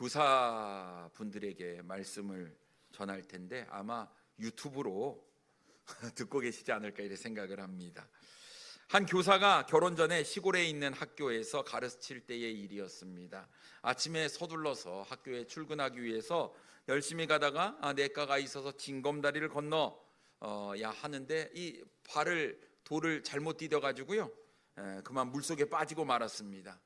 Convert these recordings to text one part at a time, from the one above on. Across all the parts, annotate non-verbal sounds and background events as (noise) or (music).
교사 분들에게 말씀을 전할 텐데 아마 유튜브로 (laughs) 듣고 계시지 않을까 이렇게 생각을 합니다. 한 교사가 결혼 전에 시골에 있는 학교에서 가르칠 때의 일이었습니다. 아침에 서둘러서 학교에 출근하기 위해서 열심히 가다가 아, 내과가 있어서 징검다리를 건너 어, 야 하는데 이 발을 돌을 잘못 디뎌 가지고요. 그만 물 속에 빠지고 말았습니다.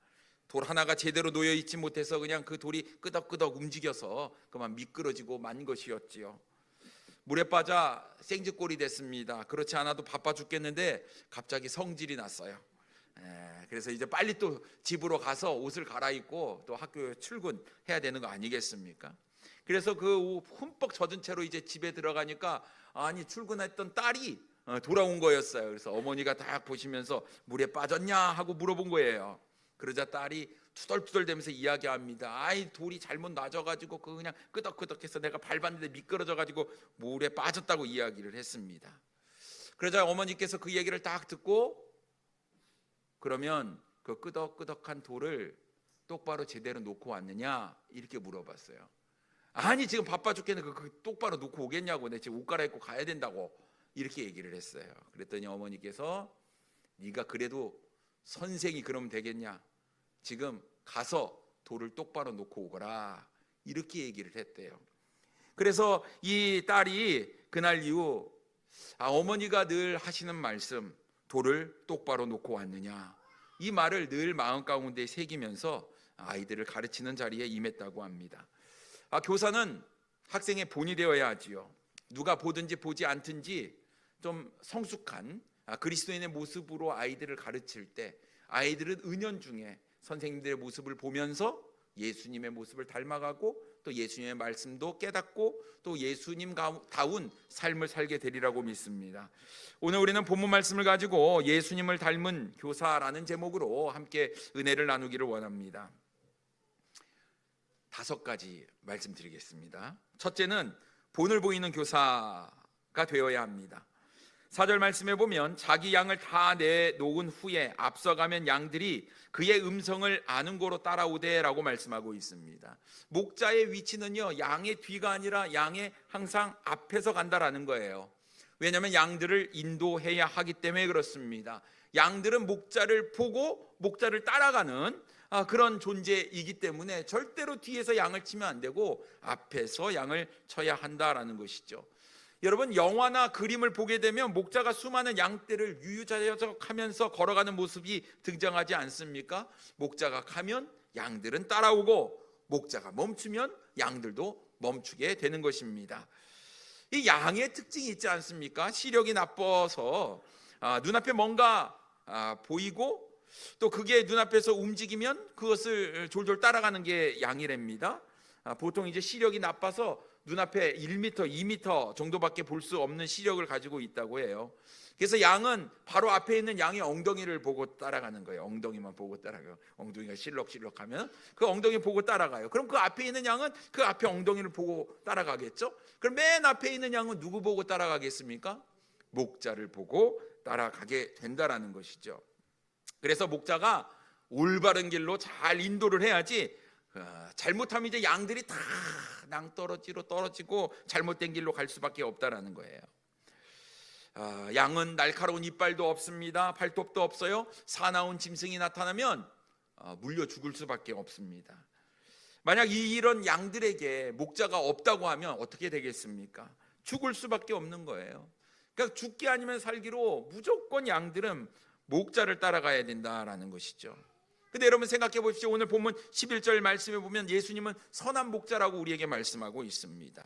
돌 하나가 제대로 놓여 있지 못해서 그냥 그 돌이 끄덕끄덕 움직여서 그만 미끄러지고 만 것이었지요. 물에 빠져 생쥐꼴이 됐습니다. 그렇지 않아도 바빠 죽겠는데 갑자기 성질이 났어요. 에, 그래서 이제 빨리 또 집으로 가서 옷을 갈아입고 또 학교에 출근해야 되는 거 아니겠습니까? 그래서 그옷 흠뻑 젖은 채로 이제 집에 들어가니까 아니 출근했던 딸이 어, 돌아온 거였어요. 그래서 어머니가 딱 보시면서 물에 빠졌냐 하고 물어본 거예요. 그러자 딸이 투덜투덜대면서 이야기합니다. 아이 돌이 잘못 낮아가지고 그 그냥 끄덕끄덕해서 내가 밟았는데 미끄러져가지고 물에 빠졌다고 이야기를 했습니다. 그러자 어머니께서 그 얘기를 딱 듣고 그러면 그 끄덕끄덕한 돌을 똑바로 제대로 놓고 왔느냐 이렇게 물어봤어요. 아니 지금 바빠 죽겠는데 그, 그 똑바로 놓고 오겠냐고 내 지금 옷 갈아입고 가야 된다고 이렇게 얘기를 했어요. 그랬더니 어머니께서 네가 그래도 선생이 그러면 되겠냐? 지금 가서 돌을 똑바로 놓고 오거라. 이렇게 얘기를 했대요. 그래서 이 딸이 그날 이후 아, 어머니가 늘 하시는 말씀 돌을 똑바로 놓고 왔느냐 이 말을 늘 마음 가운데 새기면서 아이들을 가르치는 자리에 임했다고 합니다. 아, 교사는 학생의 본이 되어야 하지요. 누가 보든지 보지 않든지 좀 성숙한 아, 그리스도인의 모습으로 아이들을 가르칠 때 아이들은 은연중에 선생님들의 모습을 보면서 예수님의 모습을 닮아가고 또 예수님의 말씀도 깨닫고 또 예수님 다운 삶을 살게 되리라고 믿습니다. 오늘 우리는 본문 말씀을 가지고 예수님을 닮은 교사라는 제목으로 함께 은혜를 나누기를 원합니다. 다섯 가지 말씀드리겠습니다. 첫째는 본을 보이는 교사가 되어야 합니다. 사절 말씀에 보면 자기 양을 다 내놓은 후에 앞서가면 양들이 그의 음성을 아는 고로 따라오되라고 말씀하고 있습니다. 목자의 위치는요 양의 뒤가 아니라 양의 항상 앞에서 간다라는 거예요. 왜냐하면 양들을 인도해야 하기 때문에 그렇습니다. 양들은 목자를 보고 목자를 따라가는 아, 그런 존재이기 때문에 절대로 뒤에서 양을 치면 안 되고 앞에서 양을 쳐야 한다라는 것이죠. 여러분 영화나 그림을 보게 되면 목자가 수많은 양떼를 유유자적하면서 걸어가는 모습이 등장하지 않습니까? 목자가 가면 양들은 따라오고 목자가 멈추면 양들도 멈추게 되는 것입니다. 이 양의 특징이 있지 않습니까? 시력이 나빠서 아, 눈앞에 뭔가 아, 보이고 또 그게 눈앞에서 움직이면 그것을 졸졸 따라가는 게 양이랍니다. 아, 보통 이제 시력이 나빠서 눈앞에 1m, 2m 정도밖에 볼 수 없는 시력을 가지고 있다고 해요. 그래서 양은 바로 앞에 있는 양의 엉덩이를 보고 따라가는 거예요. 엉덩이만 보고 따라가요. 엉덩이가 실럭실럭하면 그 엉덩이 보고 따라가요. 그럼 그 앞에 있는 양은 그 앞에 엉덩이를 보고 따라가겠죠? 그럼 맨 앞에 있는 양은 누구 보고 따라가겠습니까? 목자를 보고 따라가게 된다라는 것이죠. 그래서 목자가 올바른 길로 잘 인도를 해야지 어, 잘못하면 이제 양들이 다 낭떠러지로 떨어지고 잘못된 길로 갈 수밖에 없다라는 거예요. 어, 양은 날카로운 이빨도 없습니다. 발톱도 없어요. 사나운 짐승이 나타나면 어, 물려 죽을 수밖에 없습니다. 만약 이런 양들에게 목자가 없다고 하면 어떻게 되겠습니까? 죽을 수밖에 없는 거예요. 그러니까 죽기 아니면 살기로 무조건 양들은 목자를 따라가야 된다라는 것이죠. 근데 여러분 생각해 보십시오. 오늘 본문 11절 말씀에 보면 예수님은 선한 목자라고 우리에게 말씀하고 있습니다.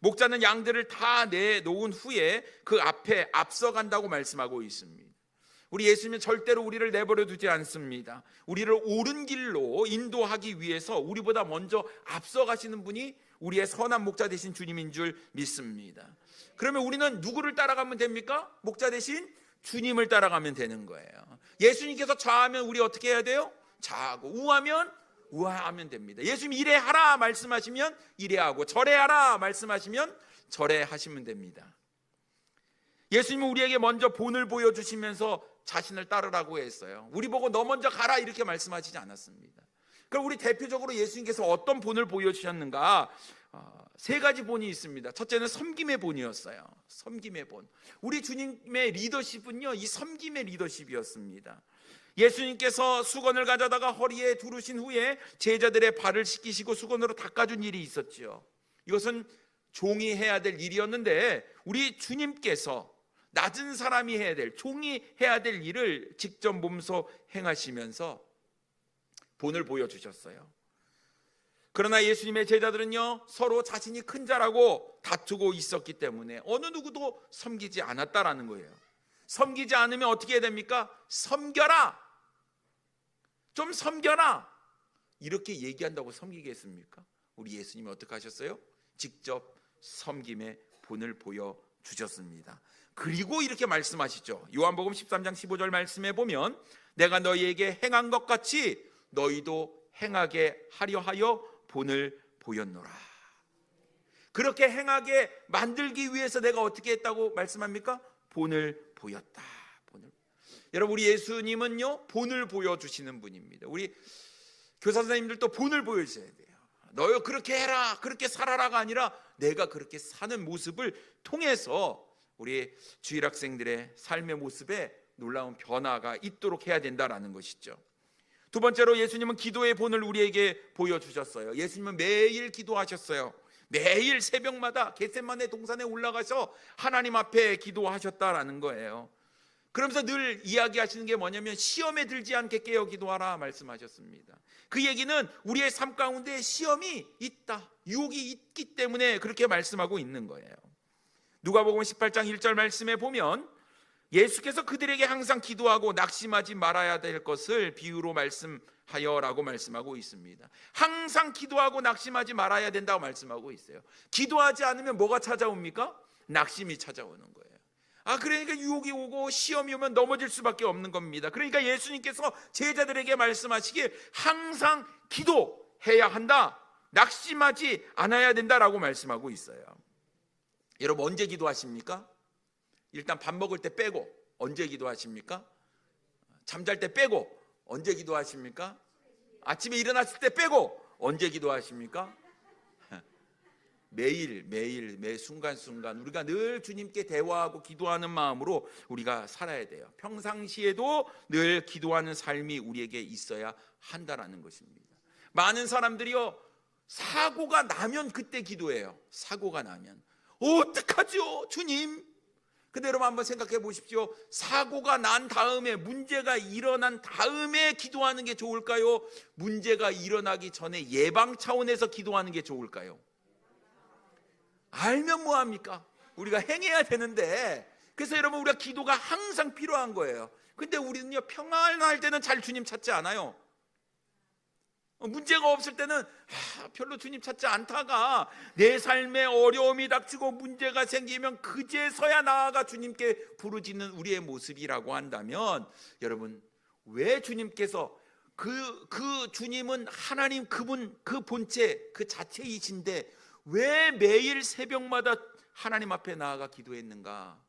목자는 양들을 다 내놓은 후에 그 앞에 앞서간다고 말씀하고 있습니다. 우리 예수님은 절대로 우리를 내버려 두지 않습니다. 우리를 옳은 길로 인도하기 위해서 우리보다 먼저 앞서가시는 분이 우리의 선한 목자 되신 주님인 줄 믿습니다. 그러면 우리는 누구를 따라가면 됩니까? 목자 대신 주님을 따라가면 되는 거예요. 예수님께서 좌하면 우리 어떻게 해야 돼요? 자하고 우하면 우하하면 됩니다. 예수님 이래 하라 말씀하시면 이래 하고 저래 하라 말씀하시면 저래 하시면 됩니다. 예수님은 우리에게 먼저 본을 보여주시면서 자신을 따르라고 했어요. 우리 보고 너 먼저 가라 이렇게 말씀하시지 않았습니다. 그럼 우리 대표적으로 예수님께서 어떤 본을 보여주셨는가? 어, 세 가지 본이 있습니다. 첫째는 섬김의 본이었어요. 섬김의 본. 우리 주님의 리더십은요, 이 섬김의 리더십이었습니다. 예수님께서 수건을 가져다가 허리에 두르신 후에 제자들의 발을 씻기시고 수건으로 닦아준 일이 있었지요. 이것은 종이 해야 될 일이었는데 우리 주님께서 낮은 사람이 해야 될 종이 해야 될 일을 직접 몸소 행하시면서 본을 보여주셨어요. 그러나 예수님의 제자들은요 서로 자신이 큰 자라고 다투고 있었기 때문에 어느 누구도 섬기지 않았다라는 거예요. 섬기지 않으면 어떻게 해야 됩니까? 섬겨라. 좀 섬겨라. 이렇게 얘기한다고 섬기겠습니까? 우리 예수님이 어떻게 하셨어요? 직접 섬김의 본을 보여 주셨습니다. 그리고 이렇게 말씀하시죠. 요한복음 13장 15절 말씀에 보면 내가 너희에게 행한 것 같이 너희도 행하게 하려 하여 본을 보였노라. 그렇게 행하게 만들기 위해서 내가 어떻게 했다고 말씀합니까? 본을 보였다. 여러분 우리 예수님은요 본을 보여주시는 분입니다. 우리 교사 선생님들도 본을 보여주셔야 돼요. 너요 그렇게 해라, 그렇게 살아라가 아니라 내가 그렇게 사는 모습을 통해서 우리 주일 학생들의 삶의 모습에 놀라운 변화가 있도록 해야 된다라는 것이죠. 두 번째로 예수님은 기도의 본을 우리에게 보여주셨어요. 예수님은 매일 기도하셨어요. 매일 새벽마다 겟셋만의 동산에 올라가서 하나님 앞에 기도하셨다라는 거예요. 그러면서 늘 이야기하시는 게 뭐냐면 시험에 들지 않게 깨어 기도하라 말씀하셨습니다. 그 얘기는 우리의 삶 가운데 시험이 있다, 유혹이 있기 때문에 그렇게 말씀하고 있는 거예요. 누가복음 18장 1절 말씀에 보면 예수께서 그들에게 항상 기도하고 낙심하지 말아야 될 것을 비유로 말씀하여라고 말씀하고 있습니다. 항상 기도하고 낙심하지 말아야 된다고 말씀하고 있어요. 기도하지 않으면 뭐가 찾아옵니까? 낙심이 찾아오는 거예요. 아 그러니까 유혹이 오고 시험이 오면 넘어질 수밖에 없는 겁니다. 그러니까 예수님께서 제자들에게 말씀하시길 항상 기도해야 한다. 낙심하지 않아야 된다라고 말씀하고 있어요. 여러분 언제 기도하십니까? 일단 밥 먹을 때 빼고 언제 기도하십니까? 잠잘 때 빼고 언제 기도하십니까? 아침에 일어났을 때 빼고 언제 기도하십니까? 매일 매일 매 순간 순간 우리가 늘 주님께 대화하고 기도하는 마음으로 우리가 살아야 돼요. 평상시에도 늘 기도하는 삶이 우리에게 있어야 한다라는 것입니다. 많은 사람들이요 사고가 나면 그때 기도해요. 사고가 나면 어떡하죠, 주님? 여러분 한번 생각해 보십시오. 사고가 난 다음에 문제가 일어난 다음에 기도하는 게 좋을까요? 문제가 일어나기 전에 예방 차원에서 기도하는 게 좋을까요? 알면 뭐 합니까? 우리가 행해야 되는데 그래서 여러분 우리가 기도가 항상 필요한 거예요. 근데 우리는요 평안할 때는 잘 주님 찾지 않아요. 어, 문제가 없을 때는 아, 별로 주님 찾지 않다가 내 삶에 어려움이 닥치고 문제가 생기면 그제서야 나아가 주님께 부르짖는 우리의 모습이라고 한다면 여러분 왜 주님께서 그, 그 주님은 하나님 그분 그 본체 그 자체이신데 왜 매일 새벽마다 하나님 앞에 나아가 기도했는가?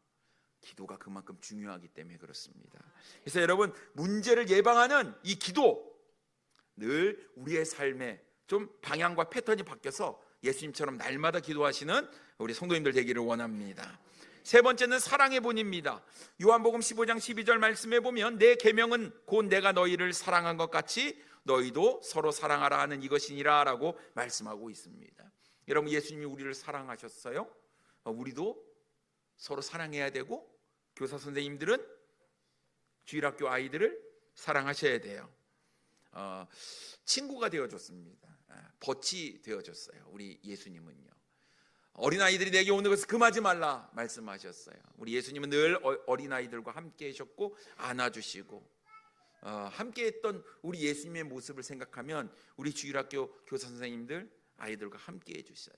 기도가 그만큼 중요하기 때문에 그렇습니다. 그래서 여러분 문제를 예방하는 이 기도 늘 우리의 삶에 좀 방향과 패턴이 바뀌어서 예수님처럼 날마다 기도하시는 우리 성도님들 되기를 원합니다. 세 번째는 사랑의 본입니다. 요한복음 15장 12절 말씀에 보면 내 계명은 곧 내가 너희를 사랑한 것 같이 너희도 서로 사랑하라 하는 이것이니라라고 말씀하고 있습니다. 여러분 예수님이 우리를 사랑하셨어요? 어, 우리도 서로 사랑해야 되고 교사 선생님들은 주일학교 아이들을 사랑하셔야 돼요. 어, 친구가 되어줬습니다. 아, 벗이 되어줬어요. 우리 예수님은요. 어린 아이들이 내게 오는 것을 금하지 말라 말씀하셨어요. 우리 예수님은 늘 어린 아이들과 함께 하셨고 안아주시고 어, 함께 했던 우리 예수님의 모습을 생각하면 우리 주일학교 교사 선생님들 아이들과 함께 해 주셔요.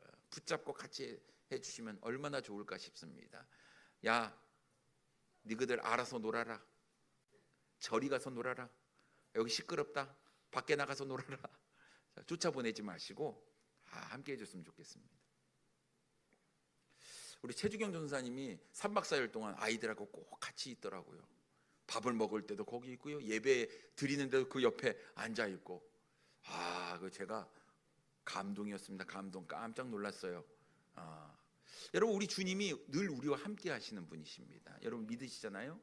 어, 붙잡고 같이 해주시면 얼마나 좋을까 싶습니다. 야, 너희들 알아서 놀아라. 저리 가서 놀아라. 여기 시끄럽다. 밖에 나가서 놀아라. (laughs) 쫓아보내지 마시고 아, 함께 해줬으면 좋겠습니다. 우리 최주경 전사님이 3박 4일 동안 아이들하고 꼭 같이 있더라고요. 밥을 먹을 때도 거기 있고요. 예배 드리는 데도 그 옆에 앉아 있고 아, 그 제가 감동이었습니다. 감동 깜짝 놀랐어요. 아, 여러분 우리 주님이 늘 우리와 함께 하시는 분이십니다. 여러분 믿으시잖아요?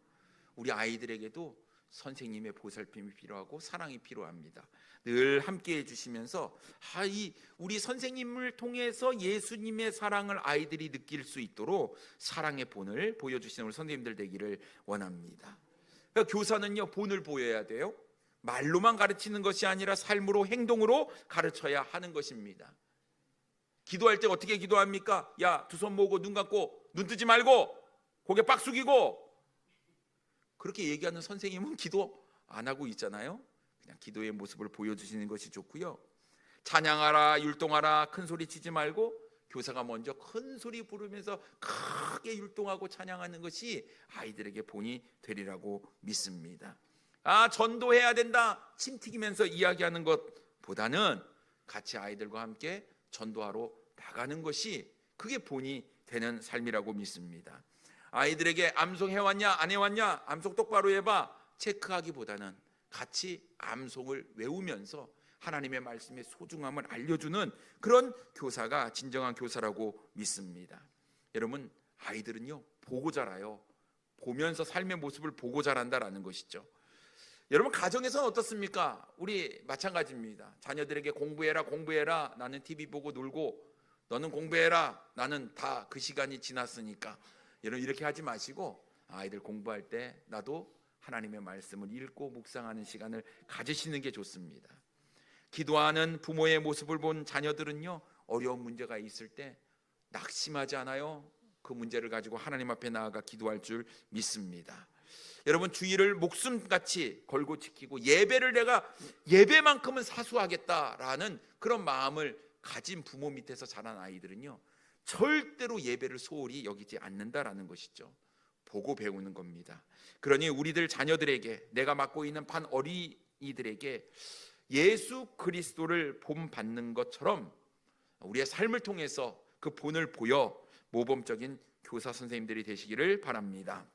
우리 아이들에게도 선생님의 보살핌이 필요하고 사랑이 필요합니다. 늘 함께 해주시면서 아, 이 우리 선생님을 통해서 예수님의 사랑을 아이들이 느낄 수 있도록 사랑의 본을 보여주시는 우리 선생님들 되기를 원합니다. 그러니까 교사는요 본을 보여야 돼요. 말로만 가르치는 것이 아니라 삶으로 행동으로 가르쳐야 하는 것입니다. 기도할 때 어떻게 기도합니까? 야, 두 손 모으고 눈 감고 눈 뜨지 말고 고개 빡 숙이고 그렇게 얘기하는 선생님은 기도 안 하고 있잖아요. 그냥 기도의 모습을 보여주시는 것이 좋고요. 찬양하라, 율동하라, 큰 소리 치지 말고 교사가 먼저 큰 소리 부르면서 크게 율동하고 찬양하는 것이 아이들에게 본이 되리라고 믿습니다. 아, 전도해야 된다. 침 튀기면서 이야기하는 것보다는 같이 아이들과 함께 전도하러 나가는 것이 그게 본이 되는 삶이라고 믿습니다. 아이들에게 암송 해왔냐 안 해왔냐 암송 똑바로 해봐 체크하기보다는 같이 암송을 외우면서 하나님의 말씀의 소중함을 알려주는 그런 교사가 진정한 교사라고 믿습니다. 여러분 아이들은요 보고 자라요. 보면서 삶의 모습을 보고 자란다라는 것이죠. 여러분 가정에서는 어떻습니까? 우리 마찬가지입니다. 자녀들에게 공부해라 공부해라 나는 TV 보고 놀고 너는 공부해라 나는 다 그 시간이 지났으니까 여러분 이렇게 하지 마시고 아이들 공부할 때 나도 하나님의 말씀을 읽고 묵상하는 시간을 가지시는 게 좋습니다. 기도하는 부모의 모습을 본 자녀들은요 어려운 문제가 있을 때 낙심하지 않아요. 그 문제를 가지고 하나님 앞에 나아가 기도할 줄 믿습니다. 여러분 주의를 목숨같이 걸고 지키고 예배를 내가 예배만큼은 사수하겠다라는 그런 마음을 가진 부모 밑에서 자란 아이들은요 절대로 예배를 소홀히 여기지 않는다라는 것이죠. 보고 배우는 겁니다. 그러니 우리들 자녀들에게 내가 맡고 있는 반 어린이들에게 예수 그리스도를 본 받는 것처럼 우리의 삶을 통해서 그 본을 보여 모범적인 교사 선생님들이 되시기를 바랍니다.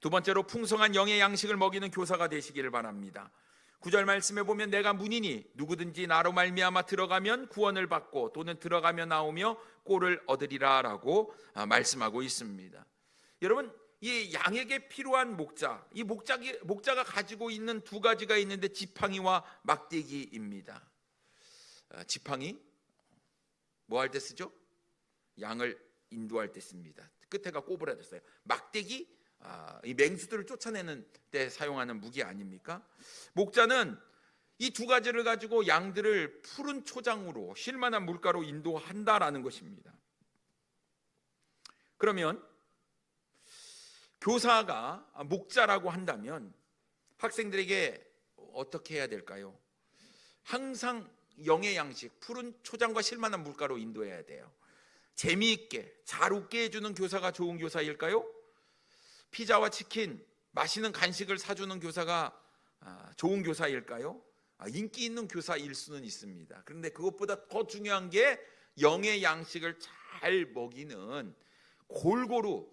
두 번째로 풍성한 영의 양식을 먹이는 교사가 되시기를 바랍니다. 구절 말씀에 보면 내가 문이니 누구든지 나로 말미암아 들어가면 구원을 받고 또는 들어가며 나오며 꼴을 얻으리라라고 아, 말씀하고 있습니다. 여러분 이 양에게 필요한 목자, 이 목자기, 목자가 가지고 있는 두 가지가 있는데 지팡이와 막대기입니다. 아, 지팡이 뭐 할 때 쓰죠? 양을 인도할 때 씁니다. 끝에가 꼬부라졌어요. 막대기 아, 이 맹수들을 쫓아내는 때 사용하는 무기 아닙니까? 목자는 이 두 가지를 가지고 양들을 푸른 초장으로 쉴만한 물가로 인도한다라는 것입니다. 그러면 교사가 목자라고 한다면 학생들에게 어떻게 해야 될까요? 항상 영의 양식, 푸른 초장과 쉴만한 물가로 인도해야 돼요. 재미있게 잘 웃게 해주는 교사가 좋은 교사일까요? 피자와 치킨, 맛있는 간식을 사주는 교사가 아, 좋은 교사일까요? 아, 인기 있는 교사일 수는 있습니다. 그런데 그것보다 더 중요한 게 영의 양식을 잘 먹이는 골고루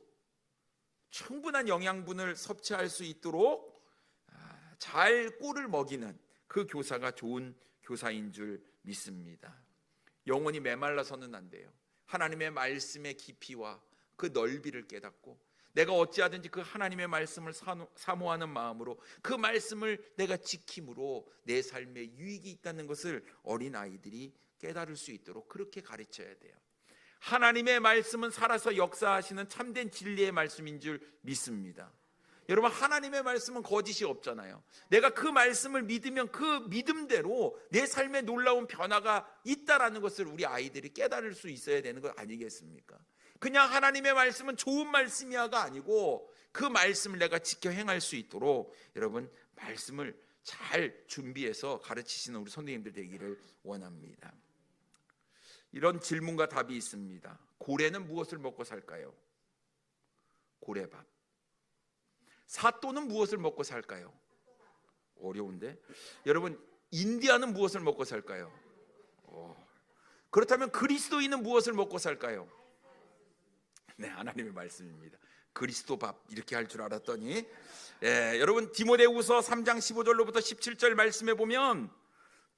충분한 영양분을 섭취할 수 있도록 아, 잘 꿀을 먹이는 그 교사가 좋은 교사인 줄 믿습니다. 영원히 메말라서는 안 돼요. 하나님의 말씀의 깊이와 그 넓이를 깨닫고 내가 어찌하든지 그 하나님의 말씀을 사모하는 마음으로 그 말씀을 내가 지킴으로 내 삶에 유익이 있다는 것을 어린 아이들이 깨달을 수 있도록 그렇게 가르쳐야 돼요. 하나님의 말씀은 살아서 역사하시는 참된 진리의 말씀인 줄 믿습니다. 여러분 하나님의 말씀은 거짓이 없잖아요. 내가 그 말씀을 믿으면 그 믿음대로 내 삶에 놀라운 변화가 있다라는 것을 우리 아이들이 깨달을 수 있어야 되는 것 아니겠습니까? 그냥 하나님의 말씀은 좋은 말씀이야가 아니고 그 말씀을 내가 지켜 행할 수 있도록 여러분 말씀을 잘 준비해서 가르치시는 우리 선생님들 되기를 원합니다. 이런 질문과 답이 있습니다. 고래는 무엇을 먹고 살까요? 고래밥. 사또는 무엇을 먹고 살까요? 어려운데. 여러분, 인디아는 무엇을 먹고 살까요? 어. 그렇다면 그리스도인은 무엇을 먹고 살까요? 네, 하나님의 말씀입니다. 그리스도 밥 이렇게 할 줄 알았더니 예, 여러분 디모데후서 3장 15절로부터 17절 말씀에 보면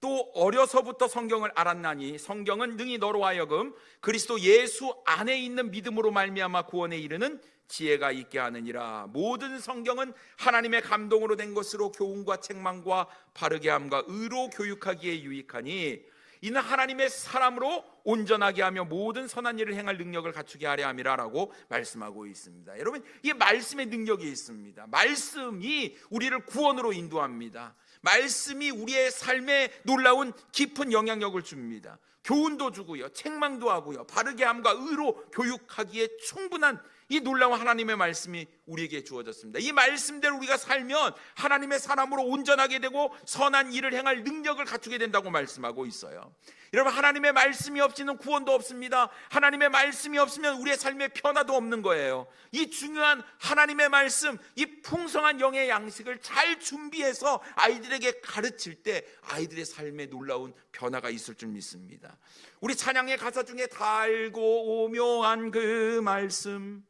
또 어려서부터 성경을 알았나니 성경은 능히 너로 하여금 그리스도 예수 안에 있는 믿음으로 말미암아 구원에 이르는 지혜가 있게 하느니라 모든 성경은 하나님의 감동으로 된 것으로 교훈과 책망과 바르게 함과 의로 교육하기에 유익하니 이는 하나님의 사람으로 온전하게 하며 모든 선한 일을 행할 능력을 갖추게 하려 함이라라고 말씀하고 있습니다. 여러분, 이 말씀의 능력이 있습니다. 말씀이 우리를 구원으로 인도합니다. 말씀이 우리의 삶에 놀라운 깊은 영향력을 줍니다. 교훈도 주고요, 책망도 하고요, 바르게 함과 의로 교육하기에 충분한 이 놀라운 하나님의 말씀이 우리에게 주어졌습니다. 이 말씀대로 우리가 살면 하나님의 사람으로 온전하게 되고 선한 일을 행할 능력을 갖추게 된다고 말씀하고 있어요. 여러분 하나님의 말씀이 없이는 구원도 없습니다. 하나님의 말씀이 없으면 우리의 삶에 변화도 없는 거예요. 이 중요한 하나님의 말씀, 이 풍성한 영의 양식을 잘 준비해서 아이들에게 가르칠 때 아이들의 삶에 놀라운 변화가 있을 줄 믿습니다. 우리 찬양의 가사 중에 달고 오묘한 그 말씀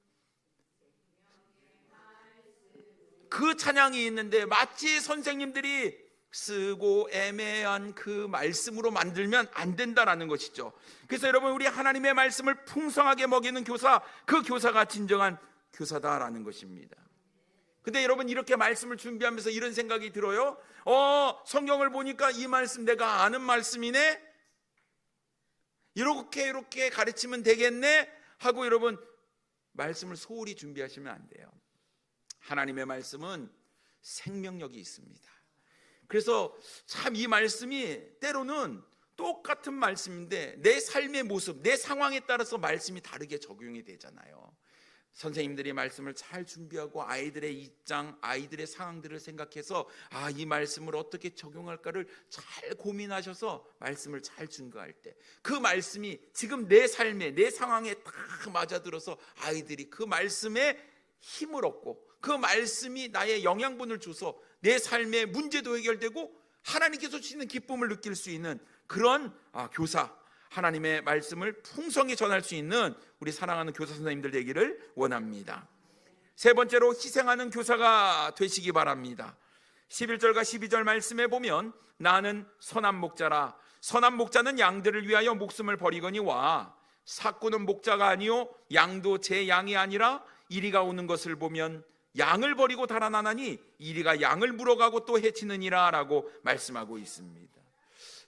그 찬양이 있는데 마치 선생님들이 쓰고 애매한 그 말씀으로 만들면 안 된다라는 것이죠. 그래서 여러분 우리 하나님의 말씀을 풍성하게 먹이는 교사, 그 교사가 진정한 교사다라는 것입니다. 근데 여러분 이렇게 말씀을 준비하면서 이런 생각이 들어요. 어, 성경을 보니까 이 말씀 내가 아는 말씀이네. 이렇게 이렇게 가르치면 되겠네 하고 여러분 말씀을 소홀히 준비하시면 안 돼요. 하나님의 말씀은 생명력이 있습니다. 그래서 참 이 말씀이 때로는 똑같은 말씀인데 내 삶의 모습, 내 상황에 따라서 말씀이 다르게 적용이 되잖아요. 선생님들이 말씀을 잘 준비하고 아이들의 입장, 아이들의 상황들을 생각해서 아, 이 말씀을 어떻게 적용할까를 잘 고민하셔서 말씀을 잘 준거할 때 그 말씀이 지금 내 삶에, 내 상황에 딱 맞아들어서 아이들이 그 말씀에 힘을 얻고 그 말씀이 나의 영양분을 줘서 내 삶의 문제도 해결되고 하나님께서 주시는 기쁨을 느낄 수 있는 그런 아, 교사 하나님의 말씀을 풍성히 전할 수 있는 우리 사랑하는 교사 선생님들 되기를 원합니다. 세 번째로 희생하는 교사가 되시기 바랍니다. 11절과 12절 말씀에 보면 나는 선한 목자라 선한 목자는 양들을 위하여 목숨을 버리거니와 사꾸는 목자가 아니요 양도 제 양이 아니라 이리가 오는 것을 보면 양을 버리고 달아나나니 이리가 양을 물어가고 또 해치느니라라고 말씀하고 있습니다.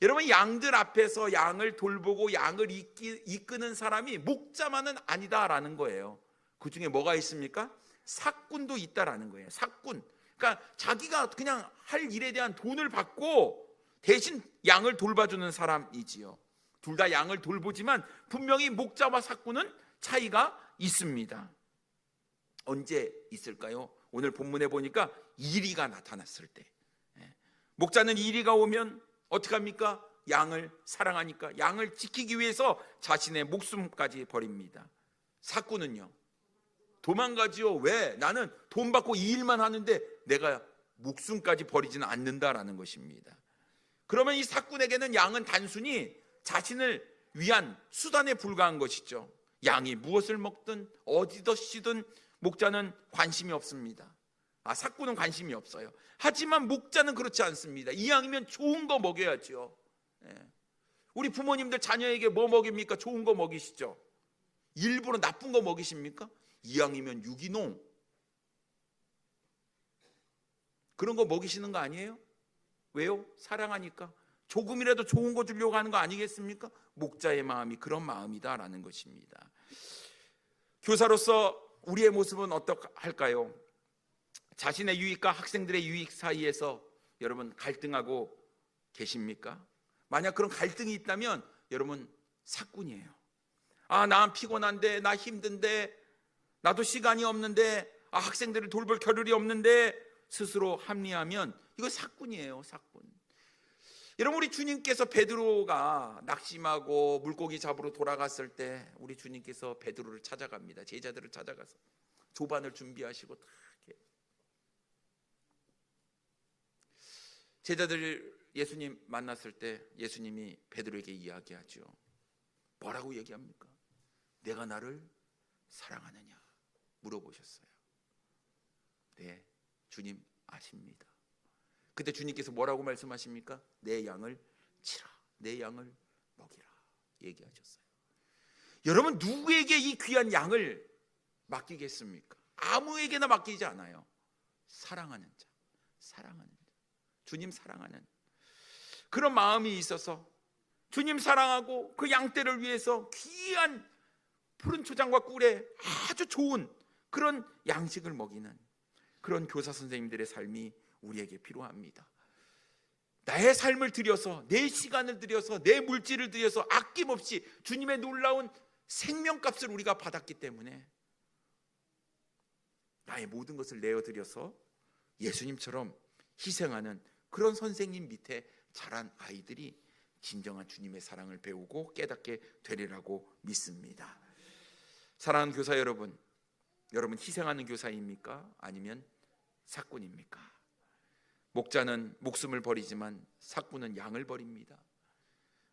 여러분 양들 앞에서 양을 돌보고 양을 이끼, 이끄는 사람이 목자만은 아니다라는 거예요. 그 중에 뭐가 있습니까? 사꾼도 있다라는 거예요. 사꾼. 그러니까 자기가 그냥 할 일에 대한 돈을 받고 대신 양을 돌봐주는 사람이지요. 둘 다 양을 돌보지만 분명히 목자와 사꾼은 차이가 있습니다. 언제 있을까요? 오늘 본문에 보니까 이리가 나타났을 때. 예. 목자는 이리가 오면 어떻게 합니까? 양을 사랑하니까 양을 지키기 위해서 자신의 목숨까지 버립니다. 사꾸는요. 도망가지요. 왜? 나는 돈 받고 이 일만 하는데 내가 목숨까지 버리지는 않는다라는 것입니다. 그러면 이 사꾼에게는 양은 단순히 자신을 위한 수단에 불과한 것이죠. 양이 무엇을 먹든 어디더 쉬든 목자는 관심이 없습니다. 아, 사꾼은 관심이 없어요. 하지만 목자는 그렇지 않습니다. 이왕이면 좋은 거 먹여야죠. 예. 우리 부모님들 자녀에게 뭐 먹입니까? 좋은 거 먹이시죠. 일부러 나쁜 거 먹이십니까? 이왕이면 유기농 그런 거 먹이시는 거 아니에요? 왜요? 사랑하니까 조금이라도 좋은 거 주려고 하는 거 아니겠습니까? 목자의 마음이 그런 마음이다라는 것입니다. 교사로서 우리의 모습은 어떡할까요? 자신의 유익과 학생들의 유익 사이에서 여러분 갈등하고 계십니까? 만약 그런 갈등이 있다면 여러분 사꾼이에요. 아, 나 피곤한데, 나 힘든데, 나도 시간이 없는데, 아, 학생들을 돌볼 겨를이 없는데 스스로 합리하면 이거 사꾼이에요, 사꾼. 여러분 우리 주님께서 베드로가 낙심하고 물고기 잡으러 돌아갔을 때 우리 주님께서 베드로를 찾아갑니다. 제자들을 찾아가서 조반을 준비하시고 다 제자들 예수님 만났을 때 예수님이 베드로에게 이야기하죠. 뭐라고 얘기합니까? 내가 나를 사랑하느냐 물어보셨어요. 네, 주님 아십니다. 그때 주님께서 뭐라고 말씀하십니까? 내 양을 치라 내 양을 먹이라 얘기하셨어요. 여러분 누구에게 이 귀한 양을 맡기겠습니까? 아무에게나 맡기지 않아요. 사랑하는 자, 사랑하는 자, 주님 사랑하는 그런 마음이 있어서 주님 사랑하고 그 양떼를 위해서 귀한 푸른 초장과 꿀에 아주 좋은 그런 양식을 먹이는 그런 교사 선생님들의 삶이 우리에게 필요합니다. 나의 삶을 들여서 내 시간을 들여서 내 물질을 들여서 아낌없이 주님의 놀라운 생명값을 우리가 받았기 때문에 나의 모든 것을 내어 드려서 예수님처럼 희생하는 그런 선생님 밑에 자란 아이들이 진정한 주님의 사랑을 배우고 깨닫게 되리라고 믿습니다. 사랑하는 교사 여러분, 여러분 희생하는 교사입니까? 아니면 사꾼입니까? 목자는 목숨을 버리지만 사꾼은 양을 버립니다.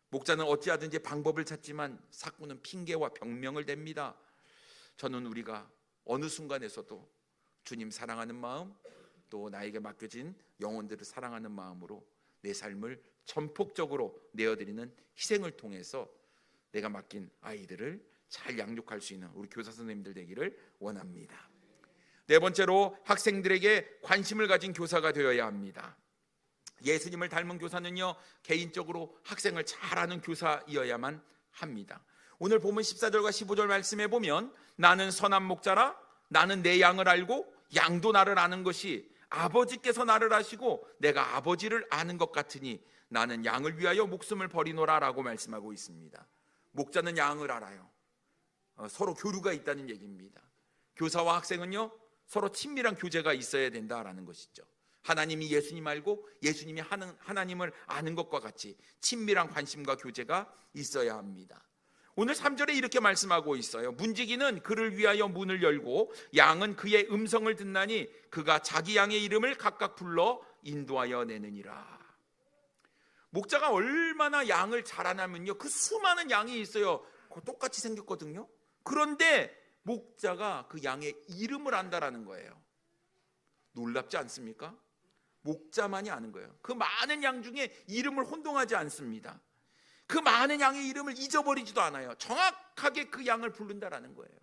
목자는 어찌하든지 방법을 찾지만 사꾼은 핑계와 병명을 댑니다. 저는 우리가 어느 순간에서도 주님 사랑하는 마음 또 나에게 맡겨진 영혼들을 사랑하는 마음으로 내 삶을 전폭적으로 내어드리는 희생을 통해서 내가 맡긴 아이들을 잘 양육할 수 있는 우리 교사 선생님들 되기를 원합니다. 네 번째로 학생들에게 관심을 가진 교사가 되어야 합니다. 예수님을 닮은 교사는요 개인적으로 학생을 잘 아는 교사이어야만 합니다. 오늘 보면 14절과 15절 말씀에 보면 나는 선한 목자라 나는 내 양을 알고 양도 나를 아는 것이 아버지께서 나를 아시고 내가 아버지를 아는 것 같으니 나는 양을 위하여 목숨을 버리노라라고 말씀하고 있습니다. 목자는 양을 알아요. 어, 서로 교류가 있다는 얘기입니다. 교사와 학생은요 서로 친밀한 교제가 있어야 된다라는 것이죠. 하나님이 예수님 알고 예수님이 하나님을 아는 것과 같이 친밀한 관심과 교제가 있어야 합니다. 오늘 3절에 이렇게 말씀하고 있어요. 문지기는 그를 위하여 문을 열고 양은 그의 음성을 듣나니 그가 자기 양의 이름을 각각 불러 인도하여 내느니라. 목자가 얼마나 양을 잘 아냐면요. 그 수많은 양이 있어요. 똑같이 생겼거든요. 그런데 목자가 그 양의 이름을 안다라는 거예요. 놀랍지 않습니까? 목자만이 아는 거예요. 그 많은 양 중에 이름을 혼동하지 않습니다. 그 많은 양의 이름을 잊어버리지도 않아요. 정확하게 그 양을 부른다라는 거예요.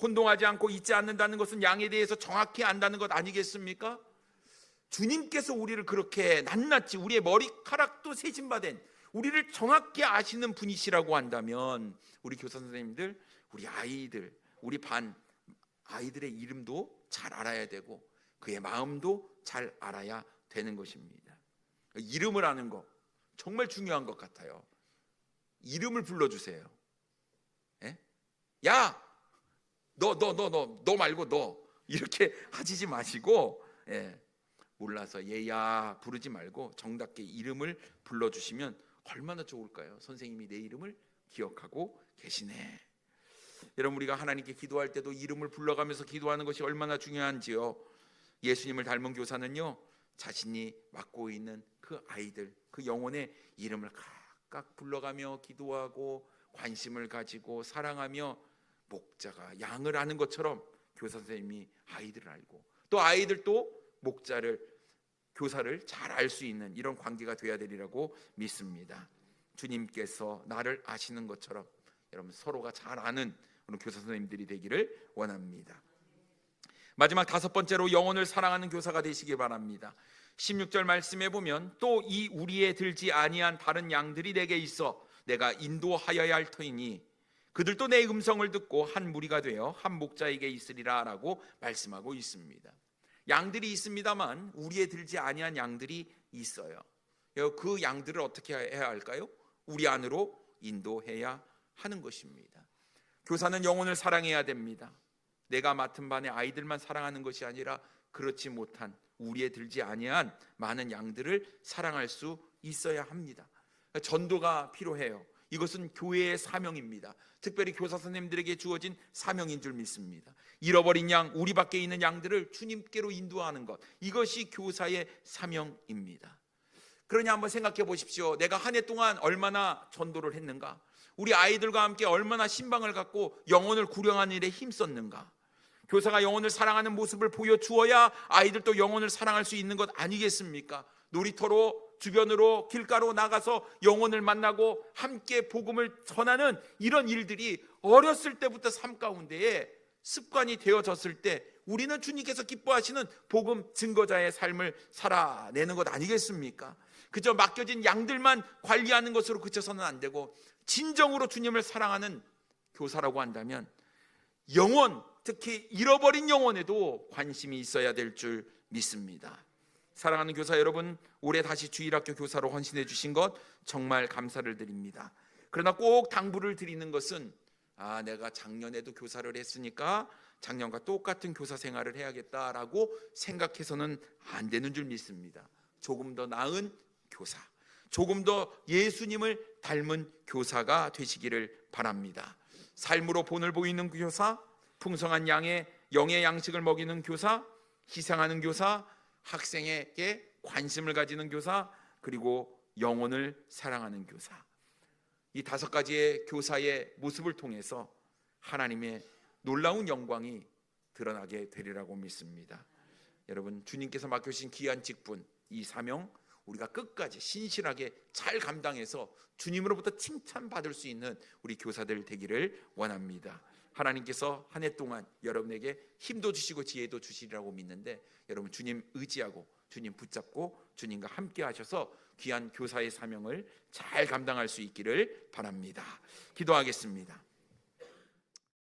혼동하지 않고 잊지 않는다는 것은 양에 대해서 정확히 안다는 것 아니겠습니까? 주님께서 우리를 그렇게 낱낱이 우리의 머리카락도 세심받은 우리를 정확히 아시는 분이시라고 한다면 우리 교사 선생님들, 우리 아이들, 우리 반 아이들의 이름도 잘 알아야 되고 그의 마음도 잘 알아야 되는 것입니다. 이름을 아는 거 정말 중요한 것 같아요. 이름을 불러주세요. 예? 야, 너, 너, 너, 너, 너 말고 너 이렇게 (laughs) 하시지 마시고 예, 몰라서 얘야 부르지 말고 정답게 이름을 불러주시면 얼마나 좋을까요? 선생님이 내 이름을 기억하고 계시네. 여러분 우리가 하나님께 기도할 때도 이름을 불러가면서 기도하는 것이 얼마나 중요한지요. 예수님을 닮은 교사는요 자신이 맡고 있는 그 아이들 그 영혼의 이름을 각각 불러가며 기도하고 관심을 가지고 사랑하며 목자가 양을 아는 것처럼 교사 선생님이 아이들을 알고 또 아이들도 목자를 교사를 잘 알 수 있는 이런 관계가 되어야 되리라고 믿습니다. 주님께서 나를 아시는 것처럼 여러분 서로가 잘 아는 그런 교사 선생님들이 되기를 원합니다. 마지막 다섯 번째로 영혼을 사랑하는 교사가 되시기 바랍니다. 16절 말씀에 보면 또 이 우리에 들지 아니한 다른 양들이 내게 있어 내가 인도하여야 할 터이니 그들도 내 음성을 듣고 한 무리가 되어 한 목자에게 있으리라라고 말씀하고 있습니다. 양들이 있습니다만 우리에 들지 아니한 양들이 있어요. 그 양들을 어떻게 해야 할까요? 우리 안으로 인도해야 하는 것입니다. 교사는 영혼을 사랑해야 됩니다. 내가 맡은 반의 아이들만 사랑하는 것이 아니라 그렇지 못한 우리에 들지 아니한 많은 양들을 사랑할 수 있어야 합니다. 전도가 필요해요. 이것은 교회의 사명입니다. 특별히 교사 선생님들에게 주어진 사명인 줄 믿습니다. 잃어버린 양, 우리 밖에 있는 양들을 주님께로 인도하는 것. 이것이 교사의 사명입니다. 그러니 한번 생각해 보십시오. 내가 한 해 동안 얼마나 전도를 했는가? 우리 아이들과 함께 얼마나 신방을 갖고 영혼을 구령하는 일에 힘썼는가? 교사가 영혼을 사랑하는 모습을 보여주어야 아이들도 영혼을 사랑할 수 있는 것 아니겠습니까? 놀이터로 주변으로 길가로 나가서 영혼을 만나고 함께 복음을 전하는 이런 일들이 어렸을 때부터 삶 가운데에 습관이 되어졌을 때 우리는 주님께서 기뻐하시는 복음 증거자의 삶을 살아내는 것 아니겠습니까? 그저 맡겨진 양들만 관리하는 것으로 그쳐서는 안 되고 진정으로 주님을 사랑하는 교사라고 한다면 영혼, 특히 잃어버린 영혼에도 관심이 있어야 될 줄 믿습니다. 사랑하는 교사 여러분, 올해 다시 주일학교 교사로 헌신해 주신 것 정말 감사를 드립니다. 그러나 꼭 당부를 드리는 것은 아, 내가 작년에도 교사를 했으니까 작년과 똑같은 교사 생활을 해야겠다라고 생각해서는 안 되는 줄 믿습니다. 조금 더 나은 교사, 조금 더 예수님을 닮은 교사가 되시기를 바랍니다. 삶으로 본을 보이는 교사, 풍성한 양의 영의 양식을 먹이는 교사, 희생하는 교사, 학생에게 관심을 가지는 교사, 그리고 영혼을 사랑하는 교사. 이 다섯 가지의 교사의 모습을 통해서 하나님의 놀라운 영광이 드러나게 되리라고 믿습니다. 여러분 주님께서 맡겨주신 귀한 직분 이 사명 우리가 끝까지 신실하게 잘 감당해서 주님으로부터 칭찬받을 수 있는 우리 교사들 되기를 원합니다. 하나님께서 한 해 동안 여러분에게 힘도 주시고 지혜도 주시리라고 믿는데 여러분 주님 의지하고 주님 붙잡고 주님과 함께 하셔서 귀한 교사의 사명을 잘 감당할 수 있기를 바랍니다. 기도하겠습니다.